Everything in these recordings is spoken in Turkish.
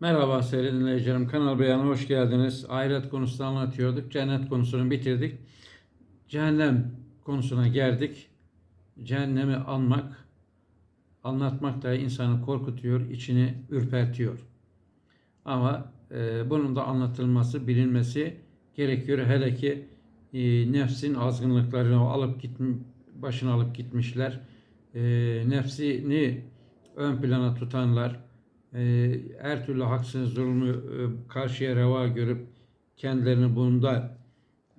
Merhaba sevgili dinleyicilerim. Kanal Beyan'a hoş geldiniz. Ahiret konusunu anlatıyorduk. Cennet konusunu bitirdik. Cehennem konusuna geldik. Cehennemi anmak, anlatmak da insanı korkutuyor, içini ürpertiyor. Ama e, bunun da anlatılması, bilinmesi gerekiyor. Hele ki e, nefsin azgınlıklarını alıp gitm başına alıp gitmişler. E, nefsini ön plana tutanlar, e, her türlü haksız zulmü e, karşıya reva görüp kendilerini bunda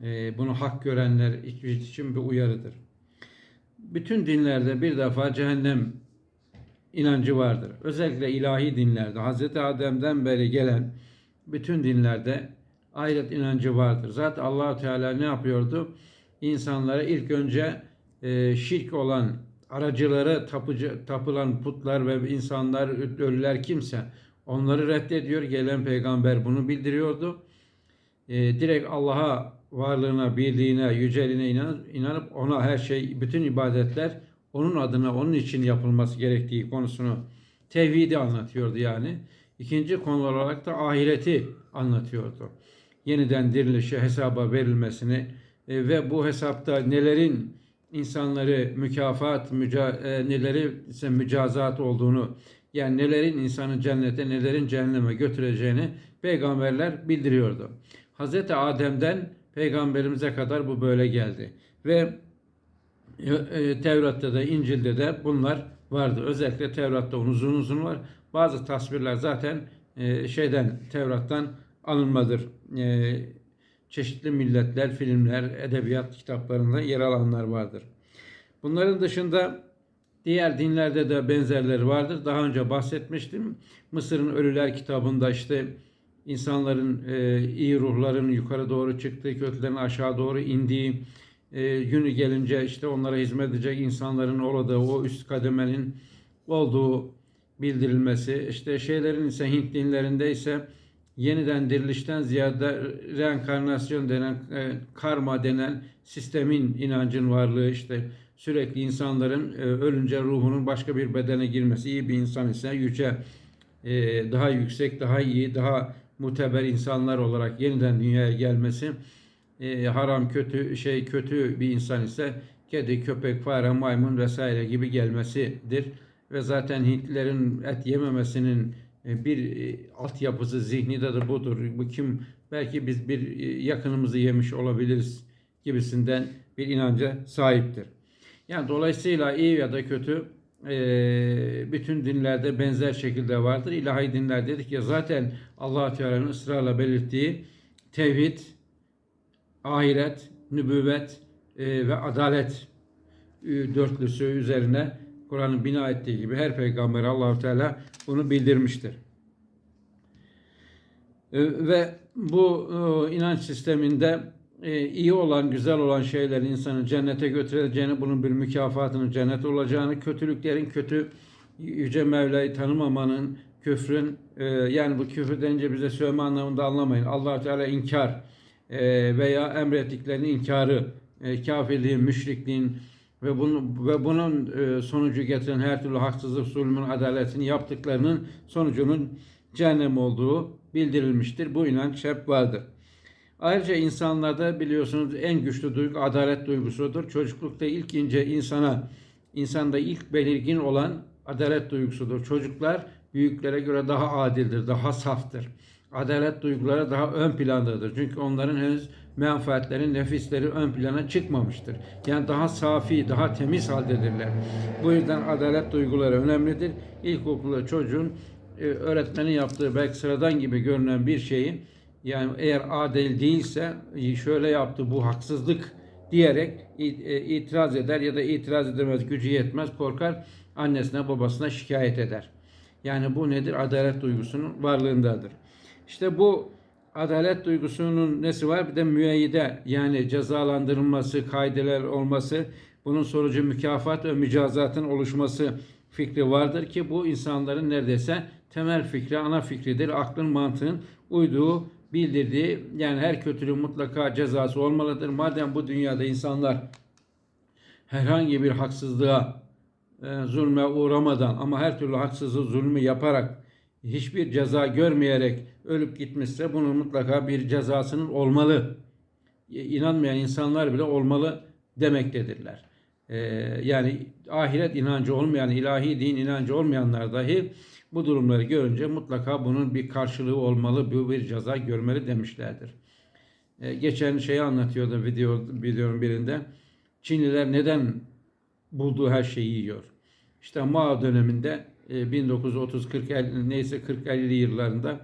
e, bunu hak görenler için bir uyarıdır. Bütün dinlerde bir defa cehennem inancı vardır. Özellikle ilahi dinlerde, Hz. Adem'den beri gelen bütün dinlerde ahiret inancı vardır. Zaten allah Teala ne yapıyordu? İnsanlara ilk önce e, şirk olan aracılara tapıcı, tapılan putlar ve insanlar, ölüler kimse onları reddediyor. Gelen peygamber bunu bildiriyordu. E, direkt Allah'a varlığına, birliğine, yüceliğine inanıp, inanıp ona her şey, bütün ibadetler onun adına, onun için yapılması gerektiği konusunu tevhidi anlatıyordu yani. İkinci konu olarak da ahireti anlatıyordu. Yeniden dirilişe, hesaba verilmesini e, ve bu hesapta nelerin insanları mükafat, müca, e, neleri ise mücazat olduğunu, yani nelerin insanı cennete, nelerin cehenneme götüreceğini peygamberler bildiriyordu. Hz. Adem'den peygamberimize kadar bu böyle geldi. Ve e, Tevrat'ta da İncil'de de bunlar vardı. Özellikle Tevrat'ta uzun uzun var. Bazı tasvirler zaten e, şeyden Tevrat'tan alınmadır. E, çeşitli milletler, filmler, edebiyat kitaplarında yer alanlar vardır. Bunların dışında diğer dinlerde de benzerleri vardır. Daha önce bahsetmiştim. Mısır'ın Ölüler kitabında işte insanların e, iyi ruhların yukarı doğru çıktığı, kötülerin aşağı doğru indiği, e, günü gelince işte onlara hizmet edecek insanların oladığı o üst kademenin olduğu bildirilmesi. İşte şeylerin ise Hint dinlerinde ise yeniden dirilişten ziyade reenkarnasyon denen, e, karma denen sistemin inancın varlığı işte sürekli insanların e, ölünce ruhunun başka bir bedene girmesi, iyi bir insan ise yüce, e, daha yüksek, daha iyi, daha muteber insanlar olarak yeniden dünyaya gelmesi, e, haram kötü şey kötü bir insan ise kedi, köpek, fare, maymun vesaire gibi gelmesidir. Ve zaten Hintlilerin et yememesinin bir e, altyapısı zihni de, de budur. Bu kim belki biz bir e, yakınımızı yemiş olabiliriz gibisinden bir inanca sahiptir. Yani dolayısıyla iyi ya da kötü bütün dinlerde benzer şekilde vardır. İlahi dinler dedik ya zaten allah Teala'nın ısrarla belirttiği tevhid, ahiret, nübüvvet ve adalet dörtlüsü üzerine Kur'an'ın bina ettiği gibi her peygamber Allahu Teala bunu bildirmiştir. E, ve bu e, inanç sisteminde e, iyi olan, güzel olan şeylerin insanı cennete götüreceğini, bunun bir mükafatının cennet olacağını, kötülüklerin kötü Yüce Mevla'yı tanımamanın, küfrün, yani bu küfür denince bize söyleme anlamında anlamayın. allah Teala inkar veya emrettiklerinin inkarı, kafirliğin, müşrikliğin, ve, bunu, ve bunun e, sonucu getiren her türlü haksızlık, zulmün, adaletini yaptıklarının sonucunun cehennem olduğu bildirilmiştir. Bu inanç hep vardır. Ayrıca insanlarda biliyorsunuz en güçlü duygu adalet duygusudur. Çocuklukta ilk ince insana, insanda ilk belirgin olan adalet duygusudur. Çocuklar büyüklere göre daha adildir, daha saftır. Adalet duyguları daha ön plandadır. Çünkü onların henüz menfaatleri, nefisleri ön plana çıkmamıştır. Yani daha safi, daha temiz haldedirler. Bu yüzden adalet duyguları önemlidir. İlkokulda çocuğun e, öğretmenin yaptığı belki sıradan gibi görünen bir şeyi yani eğer adil değilse şöyle yaptı bu haksızlık diyerek e, itiraz eder ya da itiraz edemez, gücü yetmez, korkar annesine babasına şikayet eder. Yani bu nedir? Adalet duygusunun varlığındadır. İşte bu adalet duygusunun nesi var? Bir de müeyyide yani cezalandırılması, kaydeler olması, bunun sonucu mükafat ve mücazatın oluşması fikri vardır ki bu insanların neredeyse temel fikri, ana fikridir. Aklın, mantığın uyduğu, bildirdiği yani her kötülüğün mutlaka cezası olmalıdır. Madem bu dünyada insanlar herhangi bir haksızlığa, e, zulme uğramadan ama her türlü haksızlığı, zulmü yaparak hiçbir ceza görmeyerek ölüp gitmişse bunun mutlaka bir cezasının olmalı. İnanmayan insanlar bile olmalı demektedirler. Ee, yani ahiret inancı olmayan, ilahi din inancı olmayanlar dahi bu durumları görünce mutlaka bunun bir karşılığı olmalı, bir ceza görmeli demişlerdir. Ee, geçen şeyi anlatıyordu video videonun birinde. Çinliler neden bulduğu her şeyi yiyor? İşte Mao döneminde e, 1930 40 50 neyse 40 50 yıllarında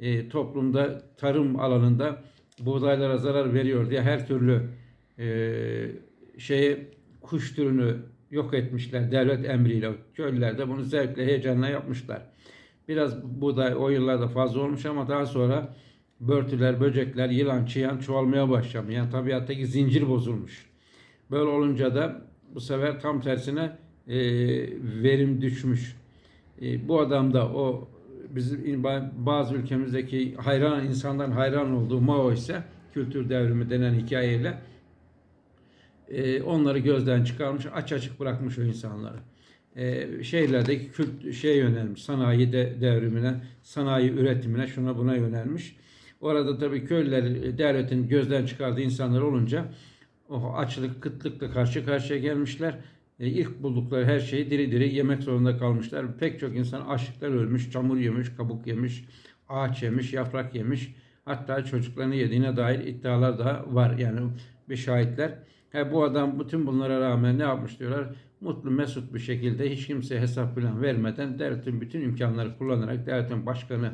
e, toplumda tarım alanında buğdaylara zarar veriyor diye her türlü e, şeye kuş türünü yok etmişler devlet emriyle. Köylüler bunu zevkle heyecanla yapmışlar. Biraz buğday o yıllarda fazla olmuş ama daha sonra börtüler, böcekler, yılan, çıyan çoğalmaya başlamış. Yani tabiattaki zincir bozulmuş. Böyle olunca da bu sefer tam tersine e, verim düşmüş. E, bu adam da o bizim bazı ülkemizdeki hayran insanların hayran olduğu Mao ise kültür devrimi denen hikayeyle e, onları gözden çıkarmış, aç açık bırakmış o insanları. E, şehirlerdeki kült şey yönelmiş, sanayi de, devrimine, sanayi üretimine, şuna buna yönelmiş. Orada tabii köylüler devletin gözden çıkardığı insanlar olunca o açlık, kıtlıkla karşı karşıya gelmişler. E, ilk buldukları her şeyi diri diri yemek zorunda kalmışlar. Pek çok insan açlıktan ölmüş, çamur yemiş, kabuk yemiş, ağaç yemiş, yaprak yemiş. Hatta çocuklarını yediğine dair iddialar da var. Yani bir şahitler. He, bu adam bütün bunlara rağmen ne yapmış diyorlar? Mutlu mesut bir şekilde hiç kimseye hesap falan vermeden devletin bütün imkanları kullanarak devletin başkanı,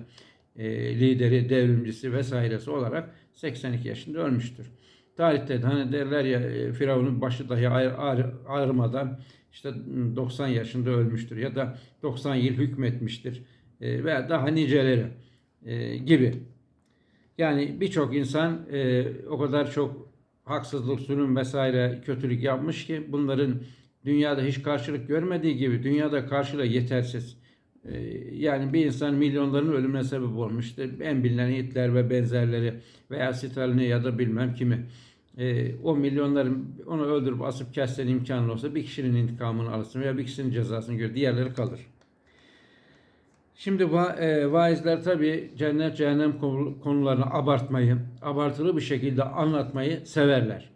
e, lideri, devrimcisi vesairesi olarak 82 yaşında ölmüştür. Tarihte de hani derler ya e, Firavun'un başı dahi ağır, işte 90 yaşında ölmüştür ya da 90 yıl hükmetmiştir e, veya daha niceleri e, gibi. Yani birçok insan o kadar çok haksızlık, zulüm vesaire kötülük yapmış ki bunların dünyada hiç karşılık görmediği gibi dünyada karşılığı yetersiz. Ee, yani bir insan milyonların ölümüne sebep olmuştu. En bilinen Hitler ve benzerleri veya Stalin'i ya da bilmem kimi. Ee, o milyonların onu öldürüp asıp kessen imkanı olsa bir kişinin intikamını alırsın veya bir kişinin cezasını gör. Diğerleri kalır. Şimdi va e, vaizler tabi cennet cehennem konularını abartmayı, abartılı bir şekilde anlatmayı severler.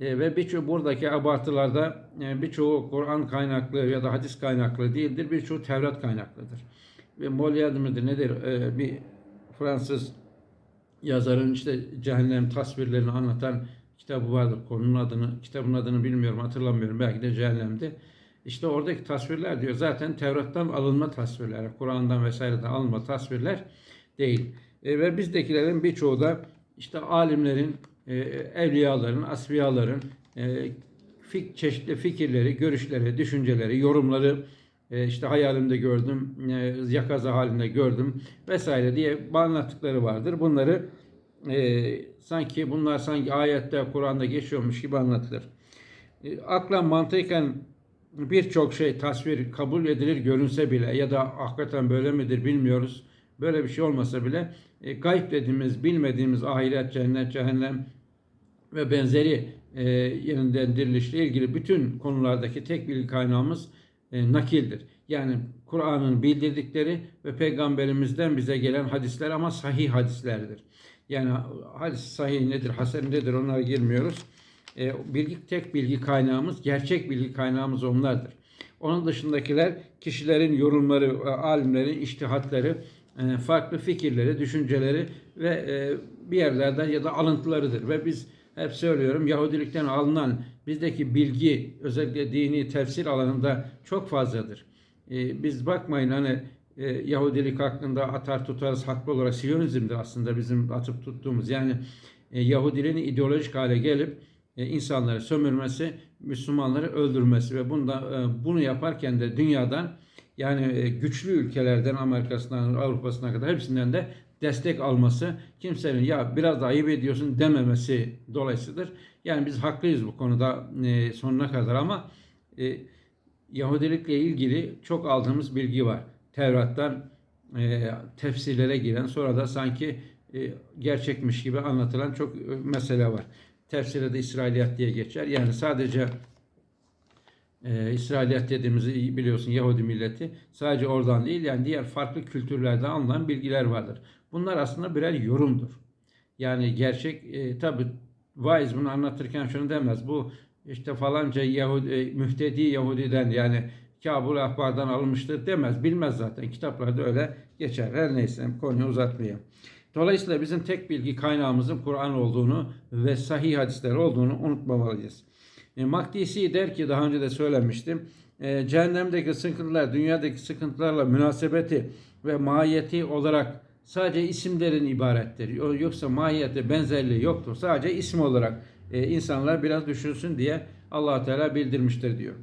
E, ve birçok buradaki abartılarda e, birçoğu Kur'an kaynaklı ya da hadis kaynaklı değildir. Birçoğu Tevrat kaynaklıdır. Ve Molière midir nedir? E, bir Fransız yazarın işte cehennem tasvirlerini anlatan kitabı vardır. Konunun adını, kitabın adını bilmiyorum, hatırlamıyorum. Belki de cehennemdi. İşte oradaki tasvirler diyor zaten Tevrat'tan alınma tasvirler, Kur'an'dan vesaireden alınma tasvirler değil. E, ve bizdekilerin birçoğu da işte alimlerin, e, evliyaların, asfiyaların e, çeşitli fikirleri, görüşleri, düşünceleri, yorumları e, işte hayalimde gördüm, e, yakaza halinde gördüm vesaire diye anlattıkları vardır. Bunları e, sanki bunlar sanki ayette, Kur'an'da geçiyormuş gibi anlatılır. E, akla mantıken birçok şey tasvir kabul edilir görünse bile ya da hakikaten böyle midir bilmiyoruz. Böyle bir şey olmasa bile e, gayb dediğimiz, bilmediğimiz ahiret, cennet, cehennem ve benzeri e, yeniden dirilişle ilgili bütün konulardaki tek bilgi kaynağımız e, nakildir. Yani Kur'an'ın bildirdikleri ve peygamberimizden bize gelen hadisler ama sahih hadislerdir. Yani hadis sahih nedir, hasen nedir onlara girmiyoruz. E, bilgi tek bilgi kaynağımız, gerçek bilgi kaynağımız onlardır. Onun dışındakiler kişilerin yorumları, e, alimlerin iştihatları, e, farklı fikirleri, düşünceleri ve e, bir yerlerden ya da alıntılarıdır. Ve biz hep söylüyorum Yahudilikten alınan bizdeki bilgi özellikle dini tefsir alanında çok fazladır. Biz bakmayın hani Yahudilik hakkında atar tutarız haklı olarak Siyonizm'dir aslında bizim atıp tuttuğumuz. Yani Yahudiliğin ideolojik hale gelip e, insanları sömürmesi, Müslümanları öldürmesi ve bunda e, bunu yaparken de dünyadan yani e, güçlü ülkelerden Amerika'sından Avrupa'sına kadar hepsinden de destek alması, kimsenin ya biraz da ayıp ediyorsun dememesi dolayısıdır. Yani biz haklıyız bu konuda sonuna kadar ama Yahudilikle ilgili çok aldığımız bilgi var. Tevrat'tan tefsirlere giren sonra da sanki gerçekmiş gibi anlatılan çok mesele var tefsirde de İsrailiyat diye geçer. Yani sadece e, İsrailiyet dediğimizi iyi biliyorsun Yahudi milleti. Sadece oradan değil yani diğer farklı kültürlerde alınan bilgiler vardır. Bunlar aslında birer yorumdur. Yani gerçek e, tabi vaiz bunu anlatırken şunu demez. Bu işte falanca Yahudi, e, mühtedi Yahudi'den yani Kabul Ahbar'dan alınmıştır demez. Bilmez zaten. Kitaplarda öyle geçer. Her neyse konuyu uzatmayayım. Dolayısıyla bizim tek bilgi kaynağımızın Kur'an olduğunu ve sahih hadisler olduğunu unutmamalıyız. E, Makdisi der ki daha önce de söylemiştim. E, cehennemdeki sıkıntılar dünyadaki sıkıntılarla münasebeti ve mahiyeti olarak sadece isimlerin ibarettir. Yoksa mahiyette benzerliği yoktur. Sadece isim olarak e, insanlar biraz düşünsün diye allah Teala bildirmiştir diyor.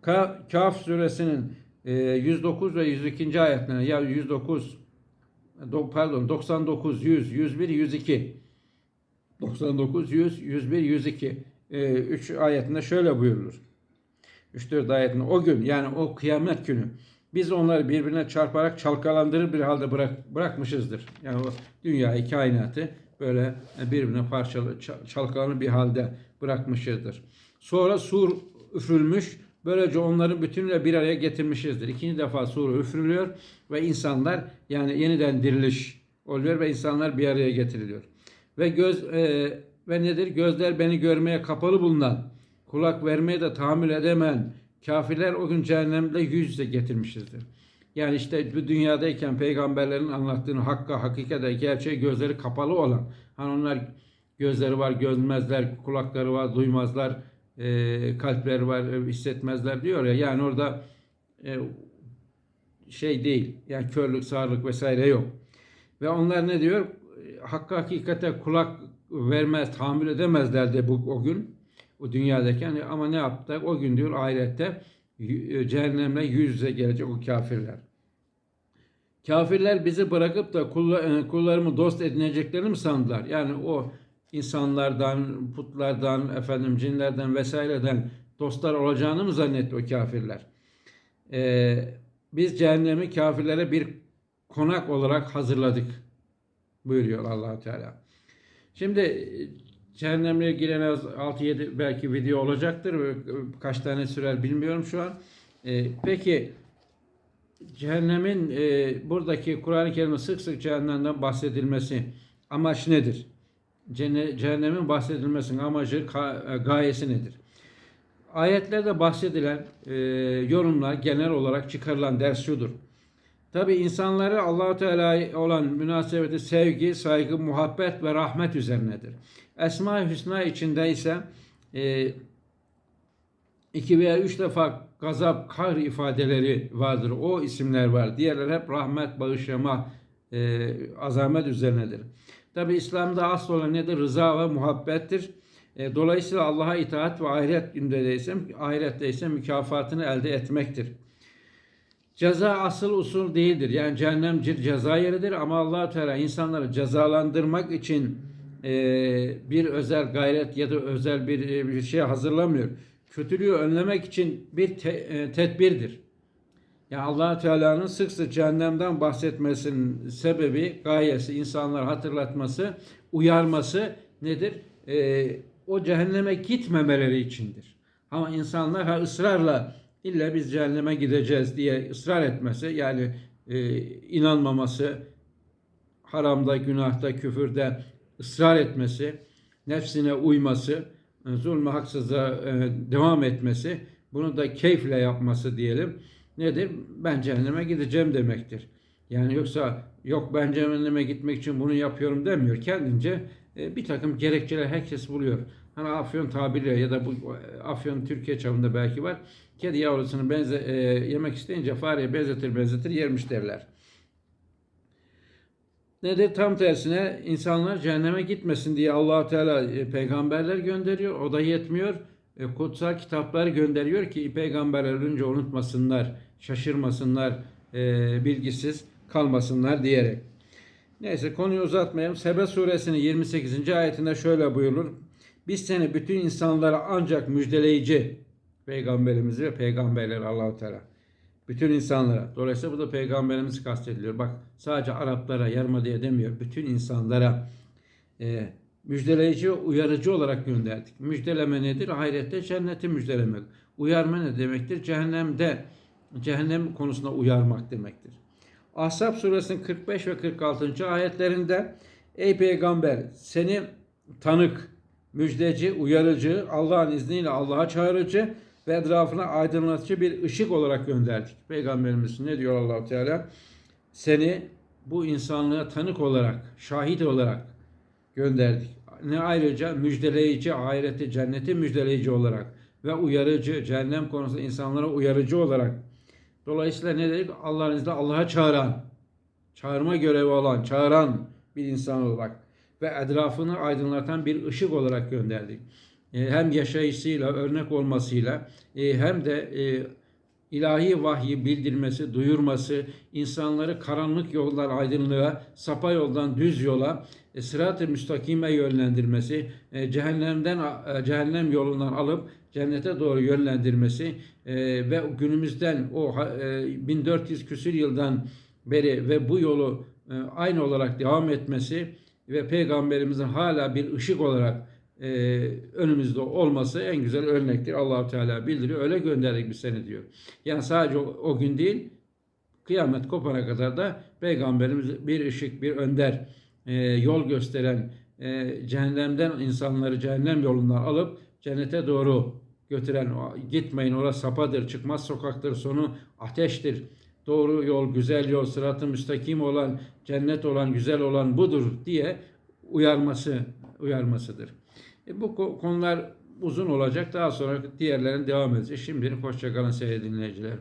Ka Kaf suresinin e, 109 ve 102. ayetlerine ya 109 do, pardon 99 100 101 102 99 100 101 102 e, 3 ayetinde şöyle buyurulur. 3-4 ayetinde o gün yani o kıyamet günü biz onları birbirine çarparak çalkalandırır bir halde bırak, bırakmışızdır. Yani o dünyayı, kainatı böyle birbirine parçalı, çalkalanır bir halde bırakmışızdır. Sonra sur üfürülmüş, böylece onları bütünüyle bir araya getirmişizdir. İkinci defa sur üfürülüyor ve insanlar yani yeniden diriliş oluyor ve insanlar bir araya getiriliyor. Ve göz e, ve nedir? Gözler beni görmeye kapalı bulunan, kulak vermeye de tahammül edemeyen kafirler o gün cehennemde yüz yüze getirmişizdir. Yani işte bu dünyadayken peygamberlerin anlattığını hakka, hakikate, gerçeğe gözleri kapalı olan, hani onlar gözleri var görmezler, kulakları var duymazlar, e, kalpleri var e, hissetmezler diyor ya. Yani orada e, şey değil, yani körlük, sağırlık vesaire yok. Ve onlar ne diyor? Hakka, hakikate kulak vermez, tahammül edemezler de bu o gün o dünyadayken ama ne yaptı? O gün diyor ahirette e, cehennemle yüz yüze gelecek o kafirler. Kafirler bizi bırakıp da e, kullarımı dost edineceklerini mi sandılar? Yani o insanlardan, putlardan, efendim cinlerden vesaireden dostlar olacağını mı zannetti o kafirler? Ee, biz cehennemi kafirlere bir konak olarak hazırladık buyuruyor allah Teala. Şimdi cehennemle ilgili en az 6-7 belki video olacaktır. Kaç tane sürer bilmiyorum şu an. Ee, peki cehennemin e, buradaki Kur'an-ı Kerim'de sık sık cehennemden bahsedilmesi amaç nedir? Cehennemin bahsedilmesinin amacı, gayesi nedir? Ayetlerde bahsedilen e, yorumlar genel olarak çıkarılan ders şudur. Tabi insanları Allahu Teala olan münasebeti sevgi, saygı, muhabbet ve rahmet üzerinedir. Esma-i Hüsna içinde ise e, iki veya üç defa gazap, kahr ifadeleri vardır. O isimler var. Diğerler hep rahmet, bağışlama, e, azamet üzerinedir. Tabi İslam'da asıl olan nedir? Rıza ve muhabbettir. E, dolayısıyla Allah'a itaat ve ahiret günde ise, ahirette ise mükafatını elde etmektir. Ceza asıl usul değildir. Yani cehennem ceza yeridir ama allah Teala insanları cezalandırmak için e, bir özel gayret ya da özel bir, e, bir şey hazırlamıyor. Kötülüğü önlemek için bir te, e, tedbirdir. Yani allah Teala'nın sık sık cehennemden bahsetmesinin sebebi, gayesi, insanları hatırlatması, uyarması nedir? E, o cehenneme gitmemeleri içindir. Ama insanlar ha, ısrarla illa biz cehenneme gideceğiz diye ısrar etmesi yani e, inanmaması, haramda, günahta, küfürde ısrar etmesi, nefsine uyması, e, zulmü haksıza e, devam etmesi, bunu da keyifle yapması diyelim. Nedir? Ben cehenneme gideceğim demektir. Yani yoksa yok ben cehenneme gitmek için bunu yapıyorum demiyor. Kendince e, bir takım gerekçeler herkes buluyor. Hani afyon tabiriyle ya da bu afyon Türkiye çapında belki var. Kedi yavrusunu benze, e, yemek isteyince fareye benzetir benzetir yermiş derler. Nedir? Tam tersine insanlar cehenneme gitmesin diye allah Teala e, peygamberler gönderiyor. O da yetmiyor. E, kutsal kitaplar gönderiyor ki peygamberler ölünce unutmasınlar, şaşırmasınlar, e, bilgisiz kalmasınlar diyerek. Neyse konuyu uzatmayalım. Sebe suresinin 28. ayetinde şöyle buyurulur. Biz seni bütün insanlara ancak müjdeleyici peygamberimizi ve peygamberleri Allahu Teala. Bütün insanlara. Dolayısıyla bu da peygamberimiz kastediliyor. Bak sadece Araplara yarma diye demiyor. Bütün insanlara e, müjdeleyici, uyarıcı olarak gönderdik. Müjdeleme nedir? Ahirette cenneti müjdelemek. Uyarma ne demektir? Cehennemde, cehennem konusunda uyarmak demektir. Ahzab suresinin 45 ve 46. ayetlerinde Ey peygamber seni tanık, müjdeci, uyarıcı, Allah'ın izniyle Allah'a çağırıcı ve etrafına aydınlatıcı bir ışık olarak gönderdik. Peygamberimiz ne diyor Allahu Teala? Seni bu insanlığa tanık olarak, şahit olarak gönderdik. Ne ayrıca müjdeleyici, ahireti, cenneti müjdeleyici olarak ve uyarıcı, cehennem konusunda insanlara uyarıcı olarak. Dolayısıyla ne dedik? Allah'ın izniyle Allah'a çağıran, çağırma görevi olan, çağıran bir insan olarak ve etrafını aydınlatan bir ışık olarak gönderdik. E, Hem yaşayışıyla, örnek olmasıyla e, hem de e, ilahi vahyi bildirmesi, duyurması, insanları karanlık yoldan aydınlığa, sapa yoldan düz yola, sırat-ı müstakime yönlendirmesi, cehennemden cehennem yolundan alıp cennete doğru yönlendirmesi ve günümüzden o ha- e, 1400 küsür yıldan beri ve bu yolu aynı olarak devam etmesi ve peygamberimizin hala bir ışık olarak e, önümüzde olması en güzel örnektir. Allahu Teala bildiriyor. Öyle gönderdik biz seni diyor. Yani sadece o, o gün değil, kıyamet kopana kadar da peygamberimiz bir ışık, bir önder, e, yol gösteren, e, cehennemden insanları cehennem yolundan alıp cennete doğru götüren, gitmeyin orası sapadır, çıkmaz sokaktır, sonu ateştir. Doğru yol, güzel yol, sıratı müstakim olan, cennet olan, güzel olan budur diye uyarması uyarmasıdır. E, bu ko- konular uzun olacak. Daha sonra diğerlerini devam edeceğiz. Şimdilik hoşçakalın sevgili dinleyiciler.